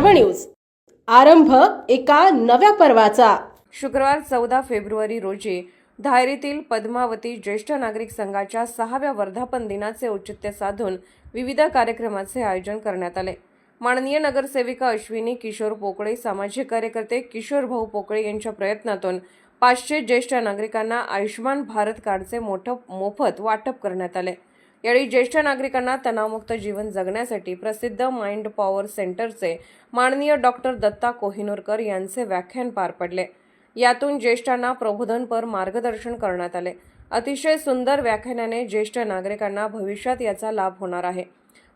पर्व न्यूज. आरंभ एका नव्या पर्वाचा. शुक्रवार चौदा फेब्रुवारी रोजी धायरीतील पद्मावती ज्येष्ठ नागरिक संघाच्या सहाव्या वर्धापन दिनाचे औचित्य साधून विविध कार्यक्रमाचे आयोजन करण्यात आले. माननीय नगरसेविका अश्विनी किशोर पोकळे सामाजिक कार्यकर्ते किशोर भाऊ पोकळे यांच्या प्रयत्नातून पाचशे ज्येष्ठ नागरिकांना आयुष्यमान भारत कार्डचे मोठं मोफत वाटप करण्यात आले. यावेळी ज्येष्ठ नागरिकांना तणावमुक्त जीवन जगण्यासाठी प्रसिद्ध माइंड पॉवर सेंटरचे माननीय डॉक्टर दत्ता कोहिनूरकर यांचे व्याख्यान पार पडले. यातून ज्येष्ठांना प्रबोधनपर मार्गदर्शन करण्यात आले. अतिशय सुंदर व्याख्यानाने ज्येष्ठ नागरिकांना भविष्यात याचा लाभ होणार आहे.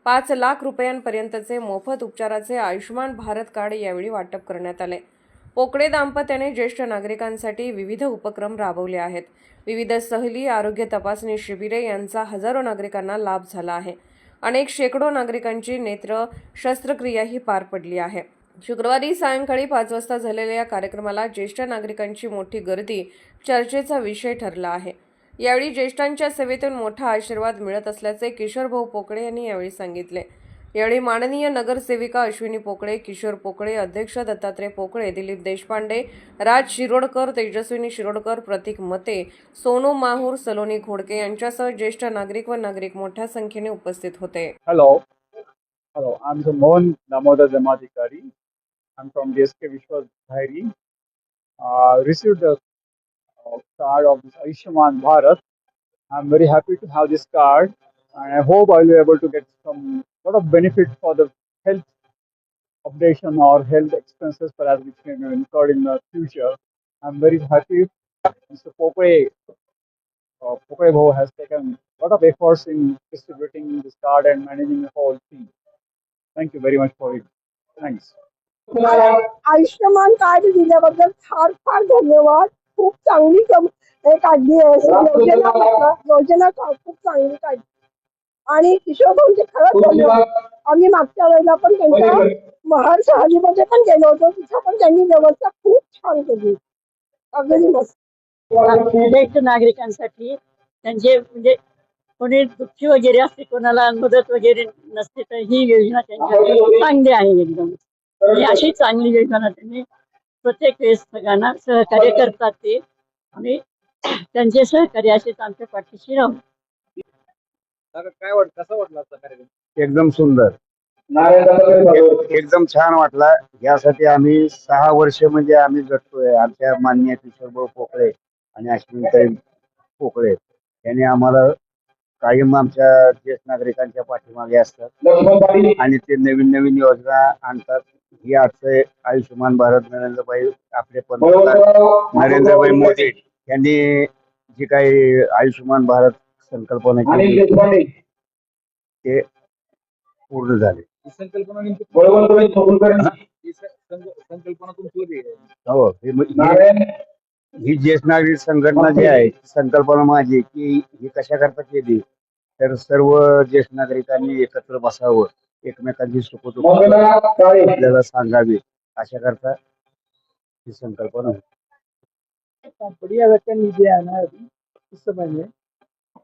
पाच लाख रुपयांपर्यंतचे मोफत उपचाराचे आयुष्यमान भारत कार्ड यावेळी वाटप करण्यात आले. पोकळे दाम्पत्याने ज्येष्ठ नागरिकांसाठी विविध उपक्रम राबवले आहेत. विविध सहली आरोग्य तपासणी शिबिरे यांचा हजारो नागरिकांना लाभ झाला आहे. अनेक शेकडो नागरिकांची नेत्र शस्त्रक्रियाही पार पडली आहे. शुक्रवारी सायंकाळी पाच वाजता झालेल्या या कार्यक्रमाला ज्येष्ठ नागरिकांची मोठी गर्दी चर्चेचा विषय ठरला आहे. यावेळी ज्येष्ठांच्या सेवेतून मोठा आशीर्वाद मिळत असल्याचे किशोरभाऊ पोकळे यांनी यावेळी सांगितले. यावेळी माननीय नगरसेविका अश्विनी पोकळे किशोर पोकळे अध्यक्ष दत्तात्रय पोकळे दिलीप देशपांडे राज शिरोडकर तेजस्विनी शिरोडकर प्रतीक मते सोनू माहूर सलोनी घोडके यांच्यासह ज्येष्ठ नागरिक व नागरिक मोठ्या संख्येने उपस्थित होते. हॅलो हॅलो आमचं Mohan Damodar Jamadhikari Vishwas Dhayari Ayushman Bharat I am very happy to have this card I I hope I you able to get some lot of benefit for the health updation or health expenses perhaps which may be incurred in the future. I'm very happy Mr. Popeye uh, Popeye Bhau has taken a lot of efforts in distributing this card and managing the whole thing. Thank you very much for it. Thanks. Ayushman card दिल्याबद्दल फार फार धन्यवाद खूप चांगली कम- हे काढली आहे योजना योजना का- खूप चांगली काढली आणि किशोर भाऊंचे खरंच धन्यवाद आम्ही मागच्या वेळेला पण त्यांच्या महार सहलीमध्ये पण गेलो होतो. तिथं पण त्यांनी व्यवस्था खूप छान केली. अगदी मस्त. नागरिकांसाठी. त्यांचे म्हणजे कोणी दुःखी वगैरे असते कोणाला मदत वगैरे नसते तर ही योजना त्यांच्यासाठी चांगली आहे एकदम. अशी चांगली योजना त्यांनी प्रत्येक वेळेस सगळ्यांना सहकार्य करतात ते. आणि त्यांचे सहकार्य असेच आमच्या पाठीशी राहू काय वाट कसा वाटला आजचा कार्यक्रम? एकदम सुंदर. एकदम छान वाटला. यासाठी आम्ही सहा वर्ष म्हणजे आम्ही जगतोय. आमच्या मान्य किशोरभाऊ पोकळे आणि अश्विनताई पोकळे यांनी आम्हाला कायम आमच्या ज्येष्ठ नागरिकांच्या पाठीमागे असतात. आणि ते नवीन नवीन योजना आणतात. ही आजचं आयुष्यमान भारत नरेंद्रभाई आपले पंतप्रधान नरेंद्रभाई मोदी यांनी जी काही आयुष्यमान भारत संकल्पना केली ते पूर्ण झाले. ही संकल्पना ही? ज्येष्ठ नागरिक संघटना जी आहे ती संकल्पना माझी की ही कशा करता केली? तर सर्व ज्येष्ठ नागरिकांनी एकत्र बसावं एकमेकांची सुखदुःख आपल्याला सांगावी अशा करता ही संकल्पना होती. बढ़िया वैकन दिया ना अभी इस समय में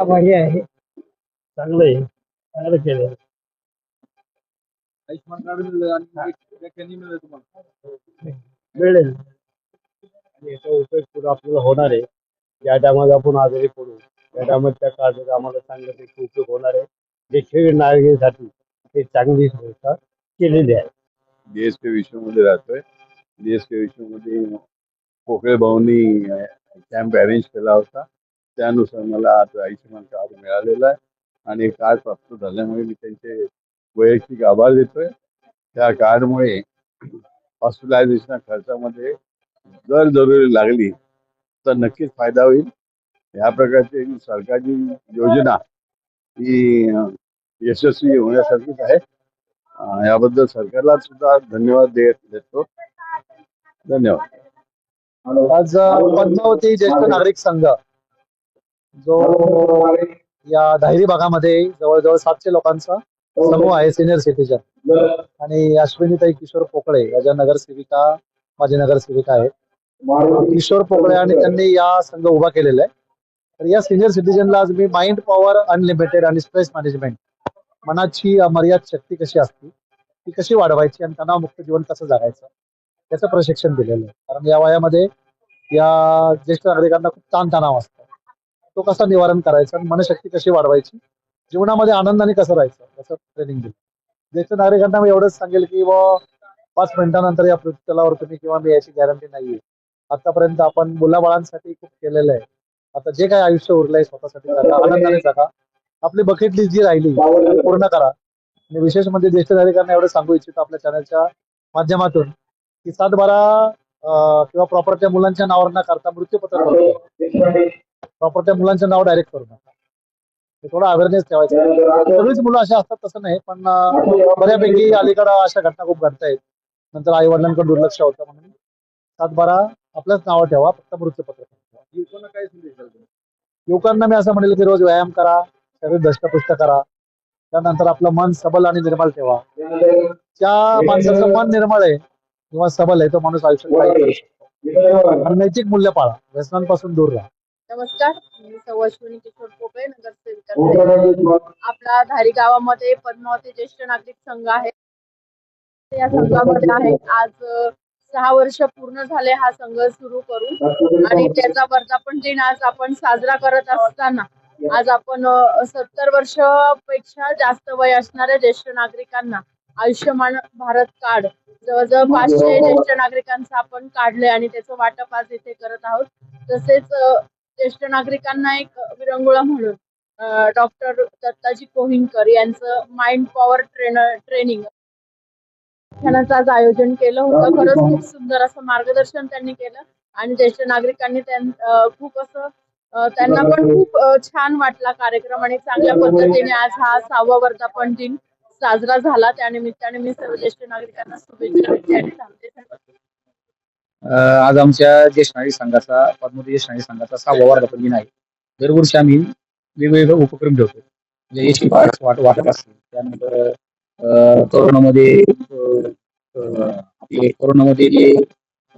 आभारी आहे. चांगलं आहे. चांगलं केलं आयुष्मान कार्ड मिळलं आणि मिळलं तुम्हाला. मिळेल. आणि याचा उपयोग पुढे आपल्याला होणार आहे. ज्या टायमाला आपण आजारी पडू. त्या टायमात त्या कार्डाचा आम्हाला चांगल्यापैकी उपयोग होणार आहे. देखील नागरिकांसाठी ते चांगली संस्था केलेली आहे. डीएसके विश्वमध्ये राहतोय. डीएसके विश्वमध्ये पोकळे भाऊंनी कॅम्प अरेंज केला होता. त्यानुसार मला आज आयुष्यमान कार्ड मिळालेलं आहे आणि कार्ड प्राप्त झाल्यामुळे मी त्यांचे वैयक्तिक आभार देतोय. त्या कार्डमुळे हॉस्पिटलायझेशन खर्चामध्ये जर जरुरी लागली तर नक्कीच फायदा होईल. ह्या प्रकारची सरकारची योजना ही यशस्वी होण्यासारखीच आहे. याबद्दल सरकारला सुद्धा धन्यवाद देत देतो. धन्यवाद. आज पद्मावती ज्येष्ठ नागरिक संघ जो या धायरी भागामध्ये जवळजवळ सातशे लोकांचा समूह आहे सिनियर सिटीजन आणि अश्विनीताई किशोर पोकळे या ज्या नगरसेविका माझी नगरसेविका आहेत. किशोर पोकळे आणि त्यांनी या संघ उभा केलेला आहे. तर या सिनियर सिटीजनला आज मी माइंड पॉवर अनलिमिटेड आणि स्ट्रेस मॅनेजमेंट मनाची अमर्याद शक्ती कशी असते ती कशी वाढवायची आणि तणावमुक्त जीवन कसं जगायचं त्याचं प्रशिक्षण दिलेलं आहे. कारण या वयामध्ये या ज्येष्ठ नागरिकांना खूप ताणतणाव असतो. तो कसा निवारण करायचा आणि मनशक्ती कशी वाढवायची? जीवनामध्ये आनंदाने कसं राहायचं? याचं ट्रेनिंग दिलं. ज्येष्ठ नागरिकांना मी एवढंच सांगेल की व पाच मिनिटानंतर या पृथ्वीतलावर तुम्ही किंवा मी याची गॅरंटी नाहीये. आतापर्यंत आपण मुलाबाळांसाठी खूप केलेलं आहे. आता जे काही आयुष्य उरलंय स्वतःसाठी जगा आनंदाने जगा. आपली बकेट लिस्ट जी राहिली पूर्ण करा. आणि विशेष म्हणजे ज्येष्ठ नागरिकांना एवढं सांगू इच्छितो आपल्या चॅनलच्या माध्यमातून की सात बारा किंवा प्रॉपरच्या मुलांच्या नावावर न करता मृत्यूपत्र प्रॉपरच्या मुलांचं नाव डायरेक्ट करू नका. हे थोडा अवेअरनेस ठेवायचा. सगळीच मुलं अशा असतात तसं नाही पण बऱ्यापैकी अलीकडं अशा घटना खूप घडतायत. नंतर आई वडिलांकडे दुर्लक्ष होतं म्हणून. सात बारा आपल्याच नावं ठेवा फक्त मृत्यूपत्र करा. युवकांना काय मी असं म्हणेल की रोज व्यायाम करा शरीर धष्टपुष्ट करा. त्यानंतर आपलं मन सबल आणि निर्मळ ठेवा. त्या माणसाचं मन निर्मळ आहे किंवा सबल आहे तो माणूस आयुष्यात नैतिक मूल्य पाळा. व्यसनांपासून दूर राहा. नमस्कार. मी सौ अश्विनी किशोर पोपळे नगरसेविका आपला धारी गावामध्ये पद्मावती ज्येष्ठ नागरिक संघ आहे. या संघामध्ये आहे आज सहा वर्ष पूर्ण झाले हा संघ सुरू करून. आणि त्याचा वर्धापन दिन आज आपण साजरा करत असताना आज आपण सत्तर वर्षापेक्षा जास्त वय असणाऱ्या ज्येष्ठ नागरिकांना आयुष्यमान भारत कार्ड जवळजवळ पाचशे ज्येष्ठ नागरिकांचं आपण काढले आणि त्याचं वाटप आज इथे करत आहोत. तसेच ज्येष्ठ नागरिकांना एक विरंगुळा म्हणून डॉक्टर दत्ताजी कोहिनकर यांचं माइंड पॉवर ट्रेनर ट्रेनिंग. आज आयोजन केलं होतं. खरंच खूप सुंदर असं मार्गदर्शन त्यांनी केलं. आणि ज्येष्ठ नागरिकांनी खूप असं त्यांना पण खूप छान वाटला कार्यक्रम आणि चांगल्या पद्धतीने आज हा सहावा वर्धापन दिन साजरा झाला. त्या निमित्ताने मी सर्व ज्येष्ठ नागरिकांना शुभेच्छा आज आमच्या ज्येष्ठ नागरिक संघाचा पद्मती ज्येष्ठ नागरिक संघाचा सहावा वर्धापन दिन आहे. दरवर्षी आम्ही वेगवेगळे उपक्रम ठेवतो. म्हणजे एच वाट वाटत असते. त्यानंतर कोरोनामध्ये आपले कोरोनामध्ये जे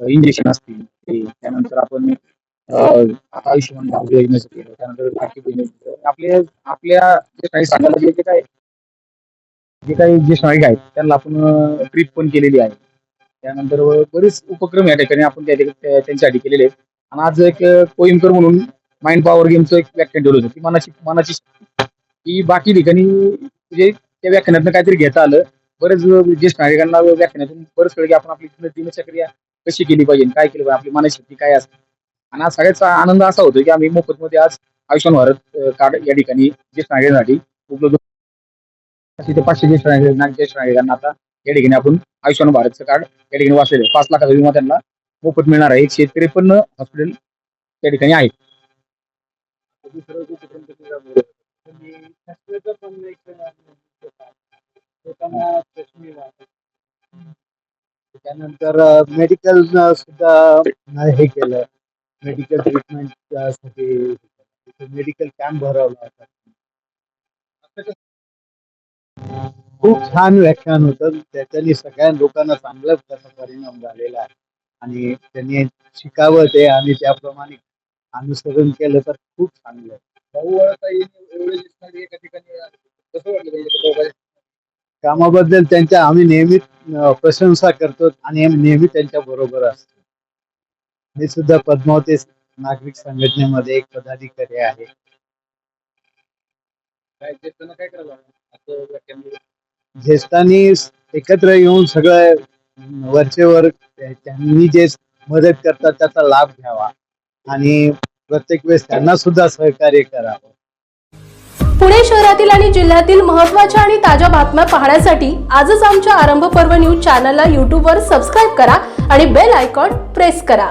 इंजेक्शन असतील ते त्यानंतर आपण आता आयुष्यमान भारत योजनेचं केलं. त्यानंतर म्हणजे आपले आपल्या जे काही सांगायला जे काही जे काही ज्येष्ठ नागरिक आहेत त्यांना आपण ट्रीप पण केलेली आहे. त्यानंतर बरेच उपक्रम या ठिकाणी आपण त्या ठिकाणी त्यांच्यासाठी केलेले आहेत. आणि आज एक कोईमकर म्हणून माइंड पॉवर गेमचं एक व्याख्यान ठेवलं होतं. की मनाची मनाची की बाकी ठिकाणी म्हणजे त्या व्याख्यानातून काहीतरी घेता आलं. बरेच ज्येष्ठ नागरिकांना व्याख्यानातून बरेच कळलं की आपण आपली दिनचक्रिया कशी केली पाहिजे काय केलं पाहिजे आपली मनाची शक्ती काय असते आणि आज सगळ्याचा आनंद असा होतो की आम्ही मोफतमध्ये आज आयुष्यमान भारत कार्ड या ठिकाणी ज्येष्ठ नागरिकांसाठी उपलब्ध तिथे पाचशे ज्येष्ठ नागरिक ज्येष्ठ नागरिकांना आता या ठिकाणी आपण आयुष्यमान भारतचं कार्ड या ठिकाणी वाचलेलं आहे. पाच लाखाचा विमा त्यांना मोफत मिळणार आहे. एकशे त्रेपन्न हॉस्पिटल त्या ठिकाणी आहेत. त्यानंतर मेडिकल सुद्धा हे केलं. मेडिकल ट्रीटमेंटसाठी मेडिकल कॅम्प भरवला होता. खूप छान व्याख्यान होतं. त्याच्याने सगळ्या लोकांना चांगला त्याचा परिणाम झालेला आहे. आणि त्यांनी शिकावं ते आणि त्याप्रमाणे अनुसरण केलं तर खूप चांगलं आहे. भाऊ वळता येईल एवढे ज्येष्ठ नागरिक एका ठिकाणी कसं वाटलं पाहिजे दोघांना? कामाबद्दल त्यांच्या आम्ही नेहमी प्रशंसा करतो आणि आम्ही नेहमी त्यांच्या बरोबर असतो. मी सुद्धा पद्मावती नागरिक संघटनेमध्ये एक पदाधिकारी आहे. काय काय? असं व्याख्यान ज्येष्ठांनी एकत्र येऊन सगळं वरचेवर त्यांनी जे मदत करतात त्याचा लाभ घ्यावा. आणि प्रत्येक वेळेस त्यांना सुद्धा सहकार्य करावं. पुणे शहरातील आणि जिल्ह्यातील महत्त्वाच्या आणि ताज्या बातम्या पाहण्यासाठी आजच आमच्या आरंभ पर्व न्यूज चॅनलला यूट्यूबवर सबस्क्राईब करा आणि बेल आयकॉन प्रेस करा.